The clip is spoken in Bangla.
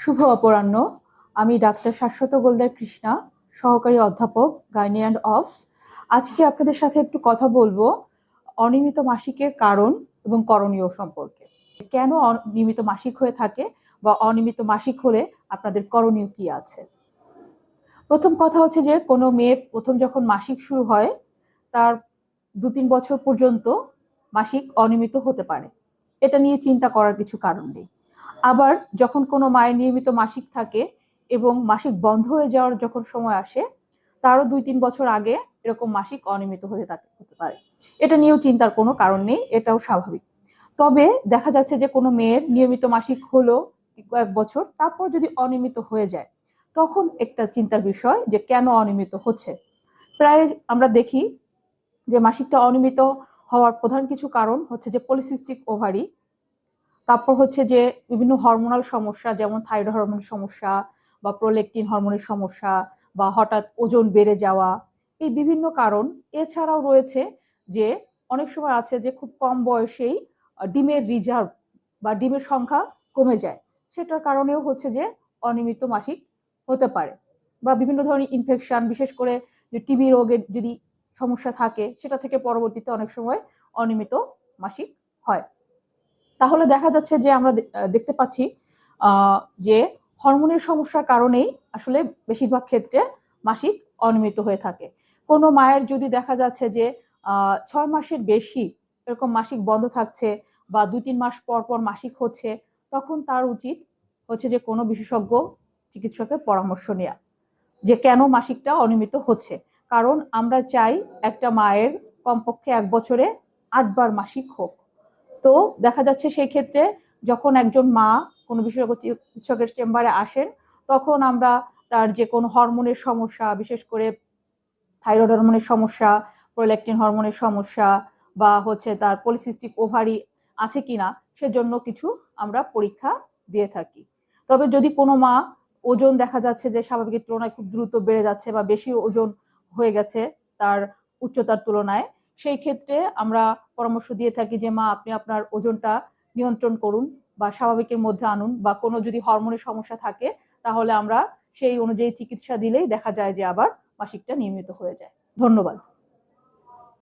শুভ অপরাহ্ন। আমি ডাক্তার শাশ্বত গোলদার কৃষ্ণা, সহকারী অধ্যাপক, গাইনি অ্যান্ড অফস। আজকে আপনাদের সাথে একটু কথা বলব অনিয়মিত মাসিকের কারণ এবং করণীয় সম্পর্কে। কেন অনিয়মিত মাসিক হয়ে থাকে বা অনিয়মিত মাসিক হলে আপনাদের করণীয় কি আছে? প্রথম কথা হচ্ছে যে, কোনো মেয়ের প্রথম যখন মাসিক শুরু হয়, তার দু তিন বছর পর্যন্ত মাসিক অনিয়মিত হতে পারে। এটা নিয়ে চিন্তা করার কিছু কারণ নেই। আবার যখন কোনো মায়ের নিয়মিত মাসিক থাকে এবং মাসিক বন্ধ হয়ে যাওয়ার যখন সময় আসে, তারও দুই তিন বছর আগে এরকম মাসিক অনিয়মিত হয়ে থাকে, হতে পারে। এটা নিয়েও চিন্তার কোনো কারণ নেই, এটাও স্বাভাবিক। তবে দেখা যাচ্ছে যে কোনো মেয়ের নিয়মিত মাসিক হলো কয়েক বছর, তারপর যদি অনিয়মিত হয়ে যায়, তখন একটা চিন্তার বিষয় যে কেন অনিয়মিত হচ্ছে। প্রায় আমরা দেখি যে মাসিকটা অনিয়মিত হওয়ার প্রধান কিছু কারণ হচ্ছে যে পলিসিস্টিক ওভারি তারপর হচ্ছে যে বিভিন্ন হরমোনাল সমস্যা, যেমন থাইরয়েড হরমোনের সমস্যা বা প্রোলেকটিন হরমোনের সমস্যা বা হঠাৎ ওজন বেড়ে যাওয়া, এই বিভিন্ন কারণ। এছাড়াও রয়েছে যে অনেক সময় আছে যে খুব কম বয়সেই ডিমের রিজার্ভ বা ডিমের সংখ্যা কমে যায়। সেটার কারণেও হচ্ছে যে অনিয়মিত মাসিক হতে পারে বা বিভিন্ন ধরনের ইনফেকশন বিশেষ করে যে টিবি রোগের যদি সমস্যা থাকে, সেটা থেকে পরবর্তীতে অনেক সময় অনিয়মিত মাসিক হয়। তাহলে দেখা যাচ্ছে যে আমরা দেখতে পাচ্ছি যে হরমোনের সমস্যার কারণেই আসলে বেশিরভাগ ক্ষেত্রে মাসিক অনিয়মিত হয়ে থাকে। কোনো মায়ের যদি দেখা যাচ্ছে যে ছয় মাসের বেশি এরকম মাসিক বন্ধ থাকছে বা দুই তিন মাস পর পর মাসিক হচ্ছে, তখন তার উচিত হচ্ছে যে কোনো বিশেষজ্ঞ চিকিৎসকের পরামর্শ নেওয়া যে কেন মাসিকটা অনিয়মিত হচ্ছে। কারণ আমরা চাই একটা মায়ের কমপক্ষে এক বছরে আটবার মাসিক হোক। তো দেখা যাচ্ছে সেই ক্ষেত্রে যখন একজন মা কোনো বিশেষজ্ঞ চিকিৎসকের চেম্বারে আসেন, তখন আমরা তার যে কোনো হরমোনের সমস্যা, বিশেষ করে থাইরয়েড হরমোনের সমস্যা, প্রোলেকটিন হরমোনের সমস্যা বা হচ্ছে তার পলিসিস্টিক ওভারি আছে কিনা, সেজন্য কিছু আমরা পরীক্ষা দিয়ে থাকি। তবে যদি কোনো মা ওজন দেখা যাচ্ছে যে স্বাভাবিকের তুলনায় খুব দ্রুত বেড়ে যাচ্ছে বা বেশি ওজন হয়ে গেছে তার উচ্চতার তুলনায় সেই ক্ষেত্রে আমরা পরামর্শ দিয়ে থাকি যে, মা, আপনি আপনার ওজনটা নিয়ন্ত্রণ করুন বা স্বাভাবিকের মধ্যে আনুন বা কোনো যদি হরমোনের সমস্যা থাকে, তাহলে আমরা সেই অনুযায়ী চিকিৎসা দিলেই দেখা যায় যে, আবার মাসিকটা নিয়মিত হয়ে যায়। ধন্যবাদ।